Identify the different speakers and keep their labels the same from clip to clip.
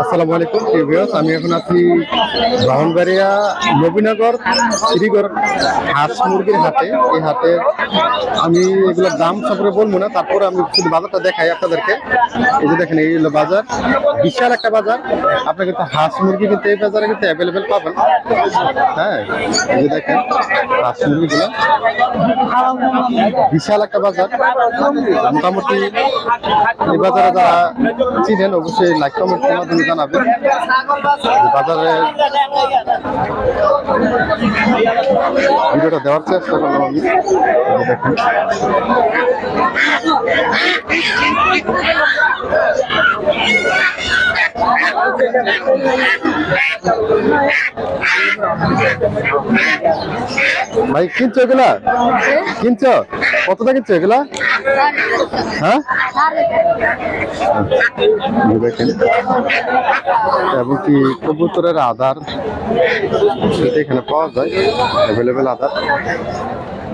Speaker 1: আসসালামু আলাইকুম প্রিভিয়াস আমি এখন আছি ব্রাহ্মণবাড়িয়া নবীনগর, শ্রীগড় হাঁস মুরগির হাটে। এই হাটে আমি এগুলোর দাম সম্পর্কে বলব না, তারপরে আমি শুধু বাজারটা দেখাই আপনাদেরকে। এই যে দেখেন, এই হলো বাজার। বিশাল একটা বাজার। আপনি কিন্তু হাঁস মুরগি কিন্তু এই বাজারে কিন্তু অ্যাভেলেবেল পাবেন। হ্যাঁ এই যে দেখেন, হাঁস মুরগিগুলো। বিশাল একটা বাজার। মোটামুটি এই বাজারে যারা চিনেন, অবশ্যই লাইক কমেন্টের মাধ্যমে জানাবেন। বাজারে ভিডিওটা দেওয়ার চেষ্টা করলাম আমি। দেখেন ভাই কিনছো এগুলা? কিনছো? কতটা কিনছো এগুলা? হ্যাঁ? এই দেখেন। এবং কি কবুতরের আধার এখানে পাওয়া যায় অ্যাভেলেবেল আধার।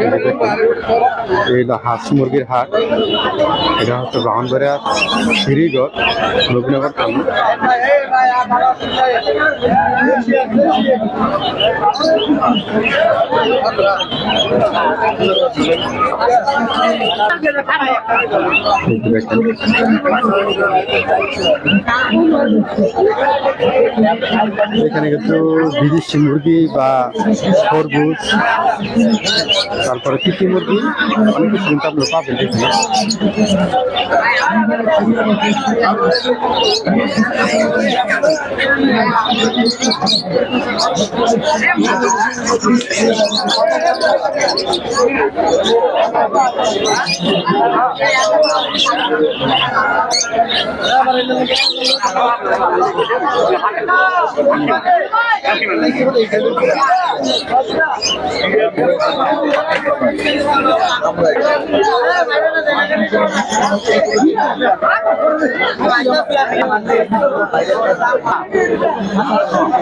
Speaker 1: হলো হাঁস মুরগির হাট এটা হচ্ছে ব্রাহ্মণবাড়িয়া শ্রীগড় যে দেখেন এখানে কিন্তু বিদেশি মুরগি বা খরগোশ, তারপরে তিতি মুরগি, অনেক কিছু কিন্তু আপনারা পাবেন এখানে।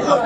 Speaker 2: একটা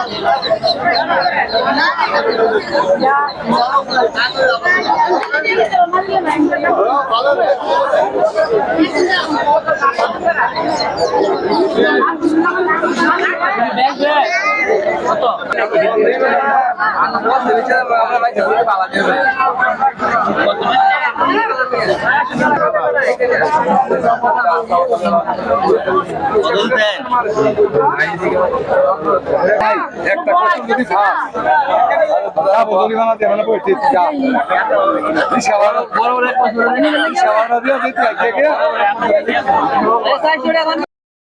Speaker 2: যদি থাক যা বদলি বানাতে মানে পড়ছি যা রিক্সাওয়ালা রিক্সাওয়ালা দিয়ে